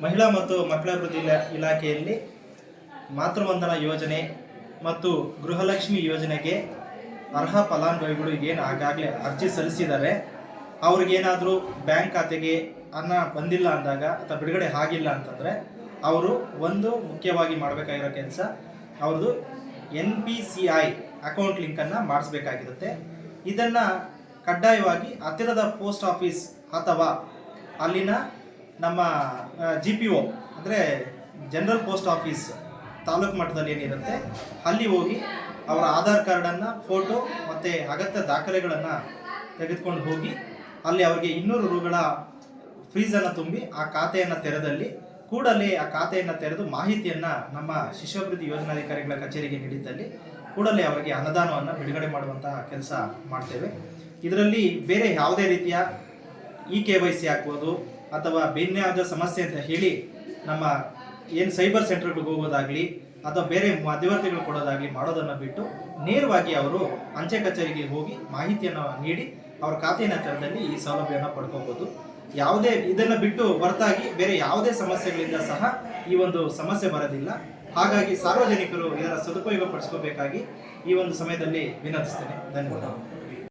ಮಹಿಳಾ ಮತ್ತು ಮಕ್ಕಳ ಅಭಿವೃದ್ಧಿ ಇಲಾ- ಇಲಾಖೆಯಲ್ಲಿ ಮಾತೃವಂದನಾ ಯೋಜನೆ ಮತ್ತು ಗೃಹಲಕ್ಷ್ಮಿ ಯೋಜನೆಗೆ ಅರ್ಹ ಫಲಾನುಭವಿಗಳು ಏನು ಆಗಾಗಲೇ ಅರ್ಜಿ ಸಲ್ಲಿಸಿದ್ದಾರೆ. ಅವ್ರಿಗೇನಾದರೂ ಬ್ಯಾಂಕ್ ಖಾತೆಗೆ ಹಣ ಬಂದಿಲ್ಲ ಅಂದಾಗ ಅಥವಾ ಬಿಡುಗಡೆ ಆಗಿಲ್ಲ ಅಂತಂದರೆ ಅವರು ಒಂದು ಮುಖ್ಯವಾಗಿ ಮಾಡಬೇಕಾಗಿರೋ ಕೆಲಸ ಅವ್ರದ್ದು N P C I account ಲಿಂಕನ್ನು ಮಾಡಿಸ್ಬೇಕಾಗಿರುತ್ತೆ. ಇದನ್ನು ಕಡ್ಡಾಯವಾಗಿ ಹತ್ತಿರದ ಪೋಸ್ಟ್ ಆಫೀಸ್ ಅಥವಾ ಅಲ್ಲಿನ ನಮ್ಮ ಜಿ ಪಿ ಒ ಅಂದರೆ ಜನರಲ್ ಪೋಸ್ಟ್ ಆಫೀಸ್ ತಾಲೂಕು ಮಟ್ಟದಲ್ಲಿ ಏನಿರುತ್ತೆ, ಅಲ್ಲಿ ಹೋಗಿ ಅವರ ಆಧಾರ್ ಕಾರ್ಡನ್ನು ಫೋಟೋ ಮತ್ತು ಅಗತ್ಯ ದಾಖಲೆಗಳನ್ನು ತೆಗೆದುಕೊಂಡು ಹೋಗಿ ಅಲ್ಲಿ ಅವರಿಗೆ ಇನ್ನೂರು ರೂಗಳ ಫೀಸನ್ನು ತುಂಬಿ ಆ ಖಾತೆಯನ್ನು ತೆರೆದಲ್ಲಿ ಕೂಡಲೇ ಆ ಖಾತೆಯನ್ನು ತೆರೆದು ಮಾಹಿತಿಯನ್ನು ನಮ್ಮ ಶಿಷ್ಯಾಭಿವೃದ್ಧಿ ಯೋಜನಾಧಿಕಾರಿಗಳ ಕಚೇರಿಗೆ ನೀಡಿದ್ದಲ್ಲಿ ಕೂಡಲೇ ಅವರಿಗೆ ಅನುದಾನವನ್ನು ಬಿಡುಗಡೆ ಮಾಡುವಂತಹ ಕೆಲಸ ಮಾಡ್ತೇವೆ. ಇದರಲ್ಲಿ ಬೇರೆ ಯಾವುದೇ ರೀತಿಯ ಇ ಕೆ ವೈ ಸಿ ಆಗ್ಬೋದು ಅಥವಾ ಭಿನ್ನಾದ ಸಮಸ್ಯೆ ಅಂತ ಹೇಳಿ ನಮ್ಮ ಏನು ಸೈಬರ್ ಸೆಂಟರ್ಗಳಿಗೆ ಹೋಗೋದಾಗಲಿ ಅಥವಾ ಬೇರೆ ಮಧ್ಯವರ್ತಿಗಳು ಕೊಡೋದಾಗಲಿ ಮಾಡೋದನ್ನು ಬಿಟ್ಟು ನೇರವಾಗಿ ಅವರು ಅಂಚೆ ಕಚೇರಿಗೆ ಹೋಗಿ ಮಾಹಿತಿಯನ್ನು ನೀಡಿ ಅವರ ಖಾತೆಯ ತರದಲ್ಲಿ ಈ ಸೌಲಭ್ಯವನ್ನು ಪಡ್ಕೋಬೋದು. ಯಾವುದೇ ಇದನ್ನು ಬಿಟ್ಟು ಹೊರತಾಗಿ ಬೇರೆ ಯಾವುದೇ ಸಮಸ್ಯೆಗಳಿಂದ ಸಹ ಈ ಒಂದು ಸಮಸ್ಯೆ ಬರೋದಿಲ್ಲ. ಹಾಗಾಗಿ ಸಾರ್ವಜನಿಕರು ಇದರ ಸದುಪಯೋಗ ಪಡಿಸ್ಕೋಬೇಕಾಗಿ ಈ ಒಂದು ಸಮಯದಲ್ಲಿ ವಿನಂತಿಸ್ತೇನೆ. ಧನ್ಯವಾದ